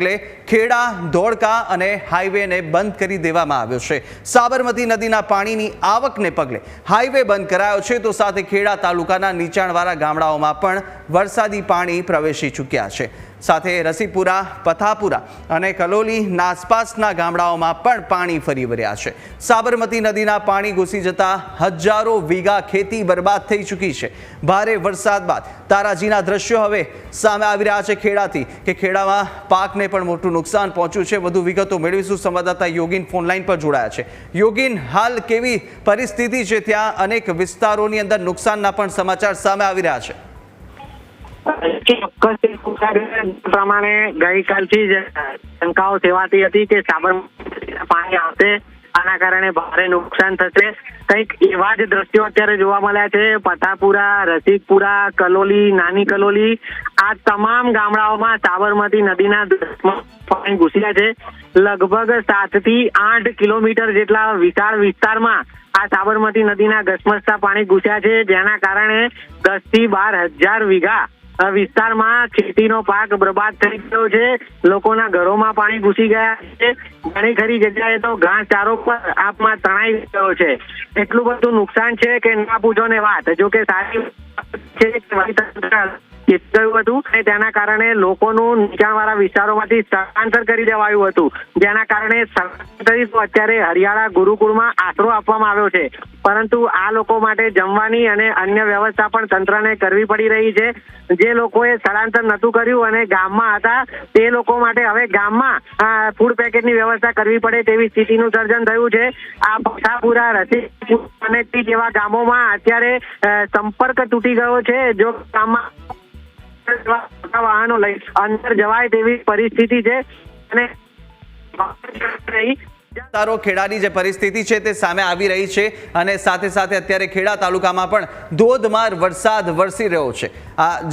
પગલે ખેડા, ધોળકા અને હાઈવેને બંધ કરી દેવામાં આવ્યો છે. સાબરમતી નદીના પાણીની આવકને પગલે હાઈવે બંધ કરાયો છે. તો સાથે ખેડા તાલુકાના નીચાણવાળા ગામડાઓમાં પણ વરસાદી પાણી પ્રવેશી ચૂક્યા છે. સાથે રસીપુરા, પથાપુરા અને કલોલીના આસપાસના ગામડાઓમાં પણ પાણી ફરી વળ્યા છે. સાબરમતી નદીના પાણી ઘૂસી જતા હજારો વીઘા ખેતી બરબાદ થઈ ચૂકી છે. ભારે વરસાદ બાદ તારાજીના દ્રશ્યો હવે સામે આવી રહ્યા છે ખેડાથી, કે ખેડામાં પાકને પણ મોટું નુકસાન પહોંચ્યું છે. વધુ વિગતો મેળવીશું. સંવાદદાતા યોગીન ફોનલાઈન પર જોડાયા છે. યોગીન, હાલ કેવી પરિસ્થિતિ છે? ત્યાં અનેક વિસ્તારોની અંદર નુકસાનના પણ સમાચાર સામે આવી રહ્યા છે. પ્રમાણે ગઈકાલથી જ શંકાઓ સેવાતી હતી કે સાબરમતી પાણી આવશે. આના કારણે ભારે નુકસાન થશે. કંઈક એવા જ દ્રશ્યો અત્યારે જોવા મળ્યા છે. પથાપુરા, રસિકપુરા, કલોલી, નાની કલોલી. આ તમામ ગામડાઓમાં સાબરમતી નદીના પાણી ઘૂસ્યા છે. લગભગ સાતથી આઠ કિલોમીટર જેટલા વિશાળ વિસ્તારમાં આ સાબરમતી નદીના ઘસમસતા પાણી ઘૂસ્યા છે. જેના કારણે દસથી બાર હજાર વીઘા વિસ્તારમાં ખેતીનો પાક બરબાદ થઈ ગયો છે. લોકોના ઘરોમાં પાણી ઘૂસી ગયા છે. ઘણી ખરી જગ્યાએ તો ઘાસચારો પર આપમાં તણાઈ ગયો છે. એટલું બધું નુકસાન છે કે ના પૂછો ને વાત. જો કે સારી છે ગયું હતું અને તેના કારણે લોકોનું નીચાણવાળા વિસ્તારોમાંથી સ્થળાંતર કરી દેવાયું હતું. જેના કારણે સ્થળાંતરિત અત્યારે હરિયાળા ગુરુકુળમાં આશરો આપવામાં આવ્યો છે. પરંતુ આ લોકો માટે જમવાની અને અન્ય વ્યવસ્થા પણ તંત્રને કરવી પડી રહી છે. જે લોકોએ સ્થળાંતર નતું કર્યું અને ગામમાં હતા, તે લોકો માટે હવે ગામમાં ફૂડ પેકેટની વ્યવસ્થા કરવી પડે તેવી સ્થિતિનું સર્જન થયું છે. આ પથાપુરા રસી અને જેવા ગામોમાં અત્યારે સંપર્ક તૂટી ગયો છે. જો ગામમાં મોટા વાહનો અંદર જવાય તેવી પરિસ્થિતિ છે અને તારો ખેડાની જે પરિસ્થિતિ છે તે સામે આવી રહી છે અને સાથે સાથે અત્યારે ખેડા તાલુકામાં પણ ધોધમાર વરસાદ વરસી રહ્યો છે. આ